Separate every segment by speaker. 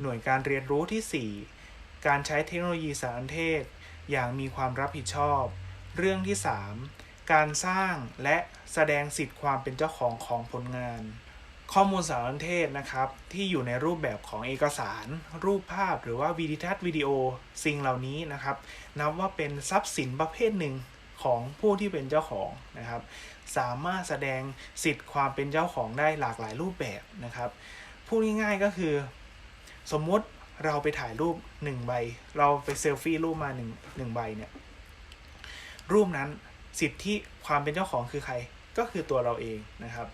Speaker 1: หน่วยการเรียนรู้ที่ 4 การใช้เทคโนโลยีสารสนเทศ อย่างมีความรับผิดชอบ เรื่องที่ 3 การสร้างและแสดงสิทธิ์ความเป็นเจ้าของของผลงาน ข้อมูลสารสนเทศนะครับ ที่อยู่ในรูปแบบของเอกสาร รูปภาพหรือว่าวิดีทัศน์วิดีโอสิ่งเหล่านี้นะครับ นับว่าเป็นทรัพย์สินประเภทหนึ่งของผู้ที่เป็นเจ้าของนะครับ สามารถแสดงสิทธิ์ความเป็นเจ้าของได้หลากหลายรูปแบบนะครับพูดง่ายๆก็คือ สมมุติเราไปถ่ายรูปหนึ่งใบ เราไปเซลฟี่รูปมาหนึ่งหนึ่งใบเนี่ย รูปนั้นสิทธิความเป็นเจ้าของคือใคร ก็คือตัวเราเองนะครับ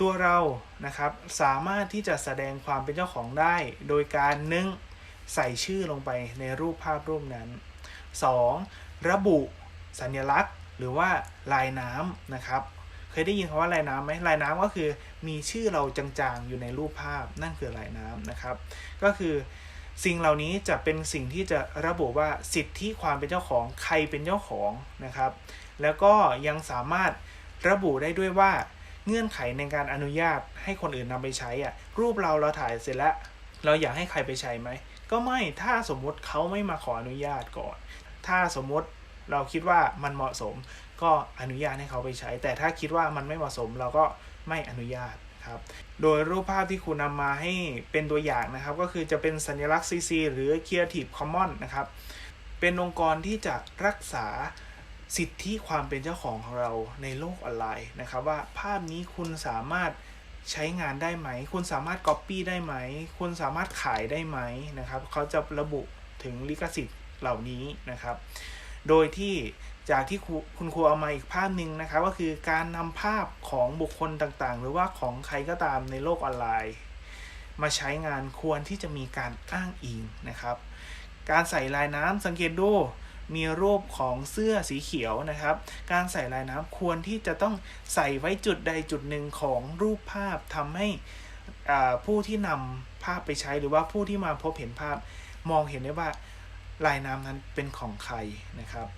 Speaker 1: ตัวเรานะครับสามารถที่จะแสดงความเป็นเจ้าของได้ โดยการหนึ่งใส่ชื่อลงไปในรูปภาพรูปนั้น 2. ระบุสัญลักษณ์ หรือว่าลายน้ำนะครับ เคยได้ยินคำว่าลายน้ำไหมลายน้ำก็คือมีชื่อเราจางๆอยู่ในรูปภาพนั่นคือลายน้ำนะครับ ก็คือสิ่งเหล่านี้จะเป็นสิ่งที่จะระบุว่าสิทธิความเป็นเจ้าของใครเป็นเจ้าของนะครับ แล้วก็ยังสามารถระบุได้ด้วยว่าเงื่อนไขในการอนุญาตให้คนอื่นนำไปใช้อะรูปเราเราถ่ายเสร็จแล้วเราอยากให้ใครไปใช้ไหมก็ไม่ถ้าสมมุติเขาไม่มาขออนุญาตก่อน ถ้าสมมติ เราคิดว่ามันเหมาะสม ก็อนุญาตให้เขาไปใช้ แต่ถ้าคิดว่ามันไม่เหมาะสมเราก็ไม่อนุญาตครับ โดยรูปภาพที่คุณนำมาให้เป็นตัวอย่างนะครับ ก็คือจะเป็นสัญลักษณ์ CC หรือ Creative Commons นะครับ เป็นองค์กรที่จะรักษาสิทธิความเป็นเจ้าของของเราในโลกออนไลน์นะครับ ว่าภาพนี้คุณสามารถใช้งานได้ไหม คุณสามารถ Copy ได้ไหม คุณสามารถขายได้ไหมนะครับ เขาจะระบุถึงลิขสิทธิ์เหล่านี้นะครับ โดยที่จากที่คุณครูเอามาอีกภาพหนึ่งนะครับก็คือการนำภาพของบุคคลต่างๆ หรือว่าของใครก็ตามในโลกออนไลน์ มาใช้งานควรที่จะมีการอ้างอิงนะครับ การใส่ลายน้ำสังเกตดูมีรูปของเสื้อสีเขียวนะครับ การใส่ลายน้ำควรที่จะต้องใส่ไว้จุดใดจุดหนึ่งของรูปภาพทำให้ผู้ที่นำภาพไปใช้หรือว่าผู้ที่มาพบเห็นภาพมองเห็นได้ว่า ลายน้ำนั้นเป็นของใครนะครับ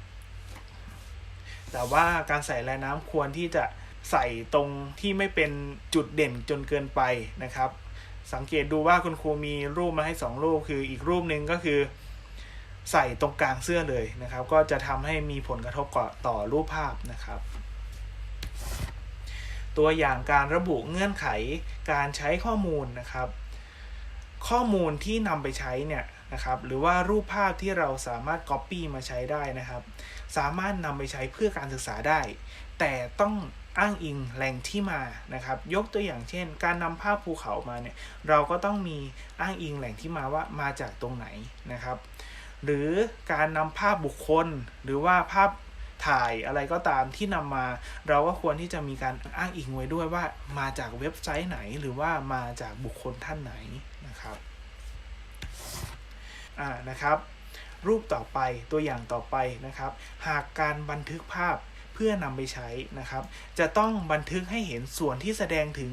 Speaker 1: แต่ว่าการใส่ลายน้ำควรที่จะใส่ตรงที่ไม่เป็นจุดเด่นจนเกินไปนะครับ สังเกตดูว่าคุณครูมีรูปมาให้ 2 รูป คืออีกรูปหนึ่งก็คือ ใส่ตรงกลางเสื้อเลยนะครับ ก็จะทำให้มีผลกระทบต่อรูปภาพนะครับ ตัวอย่างการระบุเงื่อนไขการใช้ข้อมูลนะครับ ข้อมูลที่นำไปใช้เนี่ย นะครับ หรือว่ารูปภาพที่เราสามารถ Copy มาใช้ได้นะครับ สามารถนำไปใช้เพื่อการศึกษาได้ แต่ต้องอ้างอิงแหล่งที่มานะครับ ยกตัวอย่างเช่น การนำภาพภูเขามาเนี่ย เราก็ต้องมีอ้างอิงแหล่งที่มาว่ามาจากตรงไหนนะครับ หรือการนำภาพบุคคล หรือว่าภาพถ่ายอะไรก็ตามที่นำมา เราก็ควรที่จะมีการอ้างอิงไว้ด้วยว่ามาจากเว็บไซต์ไหน หรือว่ามาจากบุคคลท่านไหนนะครับ นะครับ รูปต่อไปตัวอย่างต่อไปนะครับ หากการบันทึกภาพเพื่อนำไปใช้นะครับ จะต้องบันทึกให้เห็นส่วนที่แสดงถึง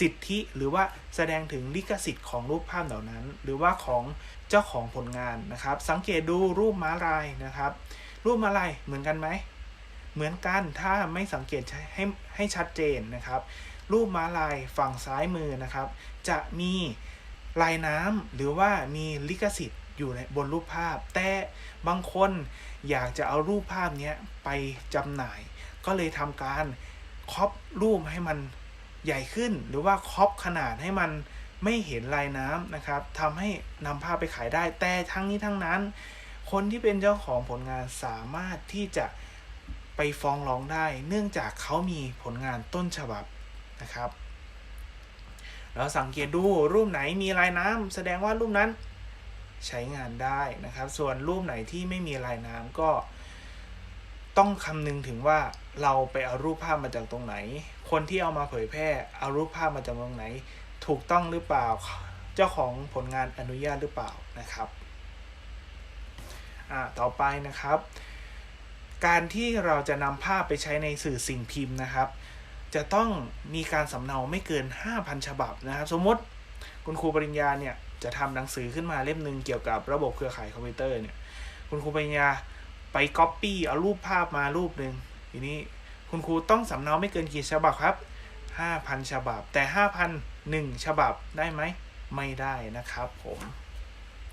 Speaker 1: สิทธิหรือว่าแสดงถึงลิขสิทธิ์ของรูปภาพเหล่านั้น หรือว่าของเจ้าของผลงานนะครับ สังเกตดูรูปม้าลายนะครับ รูปม้าลายเหมือนกันไหมเหมือนกันถ้าไม่สังเกตให้ให้ชัดเจนนะครับ รูปม้าลายฝั่งซ้ายมือนะครับ จะมี ลายน้ำหรือว่ามีลิขสิทธิ์อยู่ในบนรูปภาพ แต่บางคนอยากจะเอารูปภาพนี้ไปจำหน่าย ก็เลยทำการครอปรูปให้มันใหญ่ขึ้น หรือว่าครอปขนาดให้มันไม่เห็นลายน้ำนะครับทำให้นำภาพไปขายได้ แต่ทั้งนี้ทั้งนั้น คนที่เป็นเจ้าของผลงานสามารถที่จะไปฟ้องร้องได้ เนื่องจากเขามีผลงานต้นฉบับนะครับ แล้วสังเกตดูรูปไหนมีลายน้ำแสดงว่ารูปนั้นใช้งานได้นะครับ ส่วนรูปไหนที่ไม่มีลายน้ำก็ ต้องคำนึงถึงว่าเราไปเอารูปภาพมาจากตรงไหน คนที่เอามาเผยแพร่เอารูปภาพมาจากตรงไหน ถูกต้องหรือเปล่า เจ้าของผลงานอนุญาตหรือเปล่านะครับอ่าต่อไปนะครับ การที่เราจะนำภาพไปใช้ในสื่อสิ่งพิมพ์นะครับ จะต้องมีการสำเนาไม่เกิน 5,000 ฉบับนะครับ สมมติคุณครูปริญญาเนี่ยจะทำหนังสือขึ้นมาเล่มหนึ่งเกี่ยวกับระบบเครือข่ายคอมพิวเตอร์เนี่ยคุณครูปัญญาไปก๊อปปี้เอารูปภาพมารูปหนึ่งทีนี้คุณครูต้องสำเนาไม่เกินกี่ฉบับครับ 5,000 ฉบับ แต่ 5,001 ฉบับได้ไหม ไม่ได้นะครับผม